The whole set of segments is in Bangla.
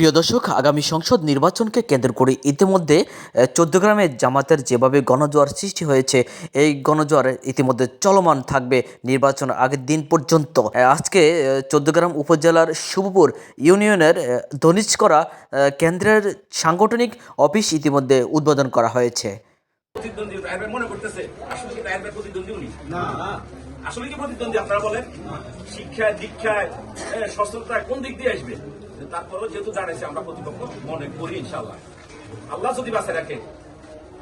প্রিয় দর্শক আগামী সংসদ নির্বাচনকে কেন্দ্র করে ইতিমধ্যে চোদ্দগ্রামে জামাতের যেভাবে গণজোয়ার সৃষ্টি হয়েছে এই গণজোয়ার ইতিমধ্যে চলমান থাকবে নির্বাচন আগের দিন পর্যন্ত। আজকে চোদ্দগ্রাম উপজেলার শুভপুর ইউনিয়নের আহ, কেন্দ্রের সাংগঠনিক অফিস ইতিমধ্যে উদ্বোধন করা হয়েছে। মনে করতেছে আসলে আসলে কি প্রতিদ্বন্দ্বী আপনারা বলেন? শিক্ষায় দীক্ষায় এ, সচেতনতায় কোন দিক দিয়ে আসবে? তারপরেও যেহেতু দাঁড়াইছে আমরা প্রতিপক্ষ মনে করি ইনশাল্লাহ আল্লাহ যদি বাসে রাখে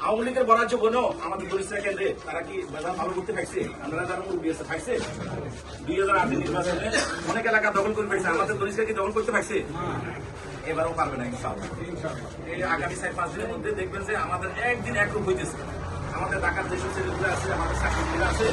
আওয়ামী লীগের বরাজ্য বনেও আমাদের দরিদ্রা কেন্দ্রে তারা কি মেধান ভালো করতে পারছে? আমরা যারা মুরব্বী আছে পাইছে দুই হাজার আটের নির্বাচনে অনেক এলাকা দখল করে পেয়েছে আমাদের দরিদ্রা কি দখল করতে পারছে? এবারও পারবে না ইনশাআল্লাহ। এই আগামী চার পাঁচ দিনের মধ্যে দেখবেন যে আমাদের একদিন একরূপ হইতেছে। আমাদের ঢাকার যেসব ছেলেগুলো আছে আমাদের চাকরিগুলো আছে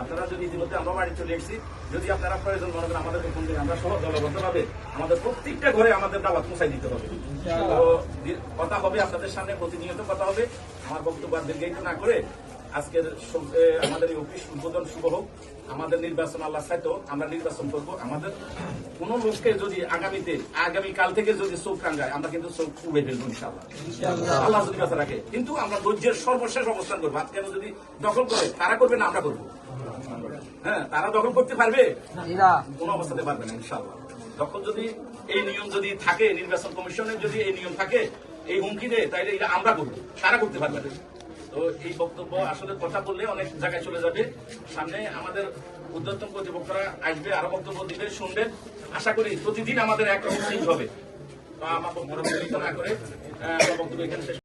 আপনার যদি ইতিমধ্যে আমরা বাড়ি চলে এসেছি যদি আপনারা প্রয়োজন মনে করেন আমাদের ফোন আমরা সহ দলবদ্ধ ভাবে আমাদের প্রত্যেকটা ঘরে আমাদের দাওয়াত পৌঁছাই দিতে হবে তো কথা হবে আপনাদের সামনে প্রতিনিয়ত কথা হবে আমার বক্তব্য আর না করে আজকের আমাদের এই অফিস উদ্বোধন শুভ হোক। আমাদের নির্বাচন আল্লাহ চাইতো আমরা নির্বাচন করব। আমাদের কোন লোককে যদি আগামীতে আগামী কাল থেকে যদি চোখ রাঙ্গায় আমরা কিন্তু চোখ উড়ে ফেলব ইনশাল্লাহ আল্লাহ যদি কথা রাখে কিন্তু আমরা ধৈর্যের সর্বশেষ অবস্থান করব। কেন যদি দখল করে তারা করবে না আমরা করব? হ্যাঁ তারা দখল করতে পারবে? কোন অবস্থাতে পারবে না ইনশাল্লাহ তখন যদি এই নিয়ম যদি থাকে নির্বাচন কমিশনের যদি এই নিয়ম থাকে এই হুমকি দেয় তাইলে এটা আমরা করব। তারা করতে পারবে না। তো এই বক্তব্য আসলে কথা বললে অনেক জায়গায় চলে যাবে। সামনে আমাদের উদ্যোতন কর্তৃপক্ষরা আসবে, আরও বক্তব্য দিবে, শুনবেন। আশা করি প্রতিদিন আমাদের একরকম হবে। তো আমার বক্তব্য না করে বক্তব্য এখানে